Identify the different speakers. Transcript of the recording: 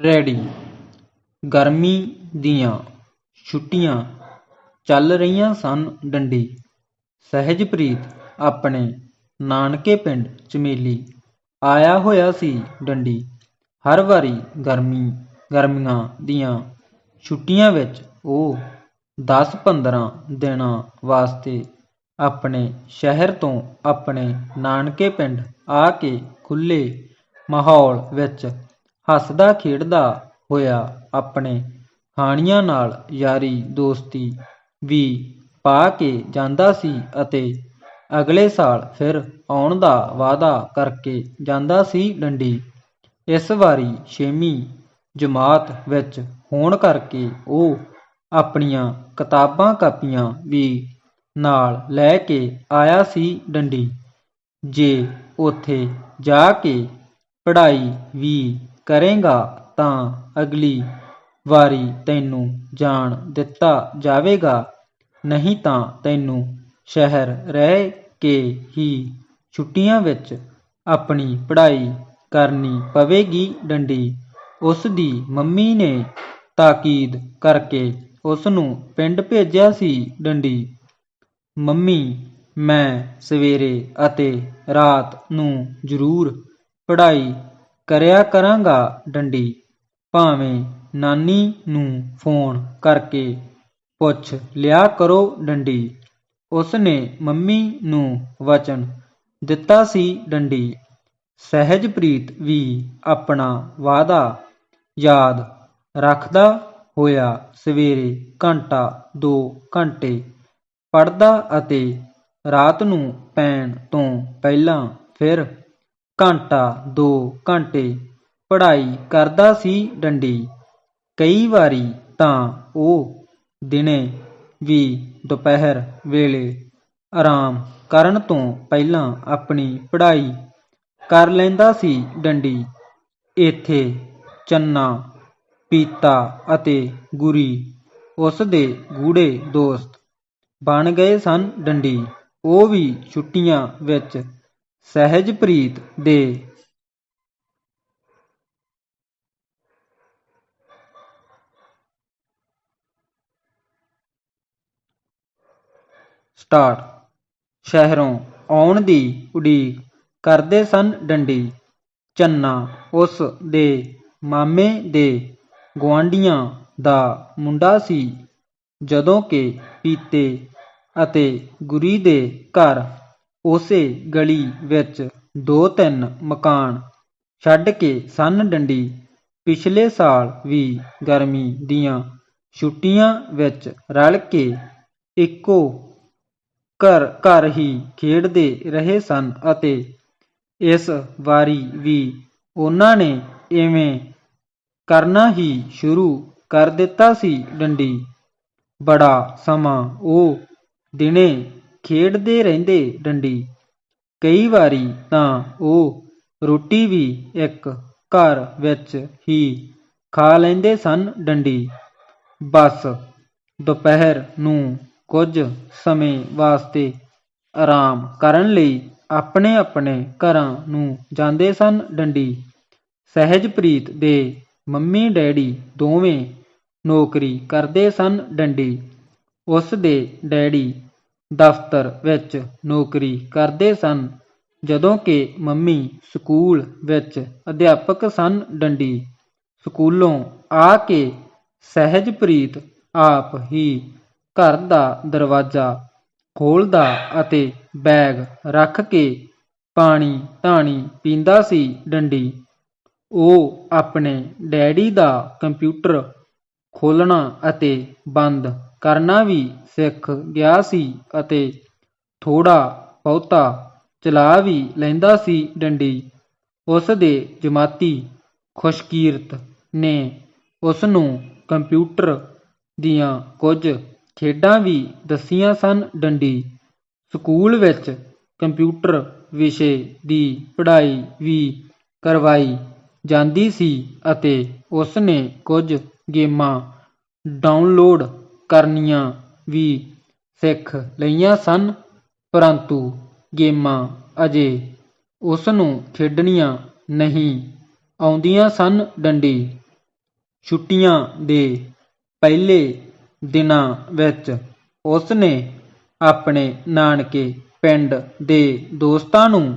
Speaker 1: Ready. ਗਰਮੀ ਦੀਆਂ ਛੁੱਟੀਆਂ ਚੱਲ ਰਹੀਆਂ ਸਨ ਡੰਡੀ। ਸਹਿਜਪ੍ਰੀਤ ਆਪਣੇ ਨਾਨਕੇ ਪਿੰਡ ਚਮੇਲੀ ਆਇਆ ਹੋਇਆ ਸੀ ਡੰਡੀ। ਹਰ ਵਾਰੀ ਗਰਮੀ, ਗਰਮੀਆਂ ਦੀਆਂ ਛੁੱਟੀਆਂ ਵਿੱਚ ਉਹ 10-15 ਦਿਨਾਂ ਵਾਸਤੇ ਆਪਣੇ ਸ਼ਹਿਰ ਤੋਂ ਆਪਣੇ ਨਾਨਕੇ ਪਿੰਡ ਆ ਕੇ ਖੁੱਲ੍ਹੇ ਮਾਹੌਲ ਵਿੱਚ ਹੱਸਦਾ ਖੇਡਦਾ ਹੋਇਆ ਆਪਣੇ ਹਾਣੀਆਂ ਨਾਲ ਯਾਰੀ ਦੋਸਤੀ ਵੀ ਪਾ ਕੇ ਜਾਂਦਾ ਸੀ ਅਤੇ ਅਗਲੇ ਸਾਲ ਫਿਰ ਆਉਣ ਦਾ ਵਾਅਦਾ ਕਰਕੇ ਜਾਂਦਾ ਸੀ ਡੰਡੀ। ਇਸ ਵਾਰੀ ਛੇਵੀਂ ਜਮਾਤ ਵਿੱਚ ਹੋਣ ਕਰਕੇ ਉਹ ਆਪਣੀਆਂ ਕਿਤਾਬਾਂ ਕਾਪੀਆਂ ਵੀ ਨਾਲ ਲੈ ਕੇ ਆਇਆ ਸੀ ਡੰਡੀ। ਜੇ ਉੱਥੇ ਜਾ ਕੇ ਪੜ੍ਹਾਈ ਵੀ ਕਰੇਂਗਾ ਤਾਂ ਅਗਲੀ ਵਾਰੀ ਤੈਨੂੰ ਜਾਣ ਦਿੱਤਾ ਜਾਵੇਗਾ। ਨਹੀਂ ਤਾਂ ਤੈਨੂੰ ਸ਼ਹਿਰ ਰਹਿ ਕੇ ਹੀ ਛੁੱਟੀਆਂ ਵਿੱਚ ਆਪਣੀ ਪੜ੍ਹਾਈ ਕਰਨੀ ਪਵੇਗੀ ਡੰਡੀ। ਉਸ ਦੀ ਮੰਮੀ ਨੇ ਤਾਕੀਦ ਕਰਕੇ ਉਸ ਨੂੰ ਪਿੰਡ ਭੇਜਿਆ ਸੀ ਡੰਡੀ। ਮੰਮੀ, ਮੈਂ ਸਵੇਰੇ ਅਤੇ ਰਾਤ ਨੂੰ ਜ਼ਰੂਰ ਪੜ੍ਹਾਈ ਕਰਿਆ ਕਰਾਂਗਾ ਡੰਡੀ, ਭਾਵੇਂ ਨਾਨੀ ਨੂੰ ਫੋਨ ਕਰਕੇ ਪੁੱਛ ਲਿਆ ਕਰੋ ਡੰਡੀ। ਉਸਨੇ ਮੰਮੀ ਨੂੰ ਵਚਨ ਦਿੱਤਾ ਸੀ ਡੰਡੀ। ਸਹਿਜਪ੍ਰੀਤ ਵੀ ਆਪਣਾ ਵਾਅਦਾ ਯਾਦ ਰੱਖਦਾ ਹੋਇਆ ਸਵੇਰੇ ਘੰਟਾ ਦੋ ਘੰਟੇ ਪੜ੍ਹਦਾ ਅਤੇ ਰਾਤ ਨੂੰ ਪੈਣ ਤੋਂ ਪਹਿਲਾਂ ਫਿਰ ਘੰਟਾ, ਦੋ ਘੰਟੇ, ਪੜ੍ਹਾਈ ਕਰਦਾ ਸੀ ਡੰਡੀ। ਕਈ ਵਾਰੀ ਤਾਂ ਉਹ ਦਿਨੇ ਵੀ ਦੁਪਹਿਰ ਵੇਲੇ ਆਰਾਮ ਕਰਨ ਤੋਂ ਪਹਿਲਾਂ ਆਪਣੀ ਪੜ੍ਹਾਈ ਕਰ ਲੈਂਦਾ ਸੀ ਡੰਡੀ। ਇੱਥੇ ਚੰਨਾ, ਪੀਤਾ ਅਤੇ ਗੁਰੀ ਉਸ ਦੇ ਗੂੜੇ ਦੋਸਤ ਬਣ ਗਏ ਸਨ ਡੰਡੀ। ਉਹ ਵੀ ਛੁੱਟੀਆਂ ਵਿੱਚ ਸਹਿਜਪ੍ਰੀਤ ਦੇ ਸਟਾਰਟ। ਸ਼ਹਿਰੋਂ ਆਉਣ ਦੀ ਉਡੀਕ ਕਰਦੇ ਸਨ ਡੰਡੀ। ਚੰਨਾ ਉਸ ਦੇ ਮਾਮੇ ਦੇ ਗੁਆਂਢੀਆਂ ਦਾ ਮੁੰਡਾ ਸੀ। ਜਦੋਂ ਕਿ ਪੀਤੇ ਅਤੇ ਗੁਰੀ ਦੇ ਘਰ ਉਸੇ ਗਲੀ ਵਿੱਚ ਦੋ ਤਿੰਨ ਮਕਾਨ ਛੱਡ ਕੇ ਸਨ ਡੰਡੀ। ਪਿਛਲੇ ਸਾਲ ਵੀ ਗਰਮੀ ਦੀਆਂ ਛੁੱਟੀਆਂ ਵਿੱਚ ਰਲ ਕੇ ਇੱਕੋ ਘਰ ਘਰ ਹੀ ਖੇਡਦੇ ਰਹੇ ਸਨ ਅਤੇ ਇਸ ਵਾਰੀ ਵੀ ਉਹਨਾਂ ਨੇ ਇਵੇਂ ਕਰਨਾ ਹੀ ਸ਼ੁਰੂ ਕਰ ਦਿੱਤਾ ਸੀ ਡੰਡੀ। ਬੜਾ ਸਮਾਂ ਉਹ ਦਿਨੇ ਖੇਡਦੇ ਰਹਿੰਦੇ ਡੰਡੀ। ਕਈ ਵਾਰੀ ਤਾਂ ਉਹ ਰੋਟੀ ਵੀ ਇੱਕ ਘਰ ਵਿੱਚ ਹੀ ਖਾ ਲੈਂਦੇ ਸਨ ਡੰਡੀ। ਬਸ ਦੁਪਹਿਰ ਨੂੰ ਕੁਝ ਸਮੇਂ ਵਾਸਤੇ ਆਰਾਮ ਕਰਨ ਲਈ ਆਪਣੇ ਆਪਣੇ ਘਰਾਂ ਨੂੰ ਜਾਂਦੇ ਸਨ ਡੰਡੀ। ਸਹਿਜਪ੍ਰੀਤ ਦੇ ਮੰਮੀ ਡੈਡੀ ਦੋਵੇਂ ਨੌਕਰੀ ਕਰਦੇ ਸਨ ਡੰਡੀ। ਉਸ ਦੇ ਡੈਡੀ ਦਫ਼ਤਰ ਵਿੱਚ ਨੌਕਰੀ ਕਰਦੇ ਸਨ। ਜਦੋਂ ਕਿ ਮੰਮੀ ਸਕੂਲ ਵਿੱਚ ਅਧਿਆਪਕ ਸਨ ਡੰਡੀ, ਸਕੂਲੋਂ ਆ ਕੇ ਸਹਿਜਪ੍ਰੀਤ ਆਪ ਹੀ ਘਰ ਦਾ ਦਰਵਾਜ਼ਾ ਖੋਲਦਾ ਅਤੇ ਬੈਗ ਰੱਖ ਕੇ ਪਾਣੀ ਧਾਣੀ ਪੀਂਦਾ ਸੀ ਡੰਡੀ। ਉਹ ਆਪਣੇ ਡੈਡੀ ਦਾ ਕੰਪਿਊਟਰ ਖੋਲ੍ਹਣਾ ਅਤੇ ਬੰਦ ਕਰਨਾ ਵੀ ਸਿੱਖ ਗਿਆ ਸੀ ਅਤੇ ਥੋੜ੍ਹਾ ਬਹੁਤਾ ਚਲਾ ਵੀ ਲੈਂਦਾ ਸੀ ਡੰਡੀ। ਉਸ ਦੇ ਜਮਾਤੀ ਖੁਸ਼ਕੀਰਤ ਨੇ ਉਸ ਨੂੰ ਕੰਪਿਊਟਰ ਦੀਆਂ ਕੁਝ ਖੇਡਾਂ ਵੀ ਦੱਸੀਆਂ ਸਨ। ਡੰਡੀ ਸਕੂਲ ਵਿੱਚ ਕੰਪਿਊਟਰ ਵਿਸ਼ੇ ਦੀ ਪੜ੍ਹਾਈ ਵੀ ਕਰਵਾਈ ਜਾਂਦੀ ਸੀ ਅਤੇ ਉਸ ਨੇ ਕੁਝ ਗੇਮਾਂ ਡਾਊਨਲੋਡ ਕਰਨੀਆਂ ਵੀ ਸਿੱਖ ਲਈਆਂ ਸਨ, ਪਰੰਤੂ ਗੇਮਾਂ ਅਜੇ ਉਸ ਨੂੰ ਖੇਡਣੀਆਂ ਨਹੀਂ ਆਉਂਦੀਆਂ ਸਨ। ਡੰਡੀ ਛੁੱਟੀਆਂ ਦੇ ਪਹਿਲੇ ਦਿਨਾਂ ਵਿੱਚ ਉਸ ਨੇ ਆਪਣੇ ਨਾਨਕੇ ਪਿੰਡ ਦੇ ਦੋਸਤਾਂ ਨੂੰ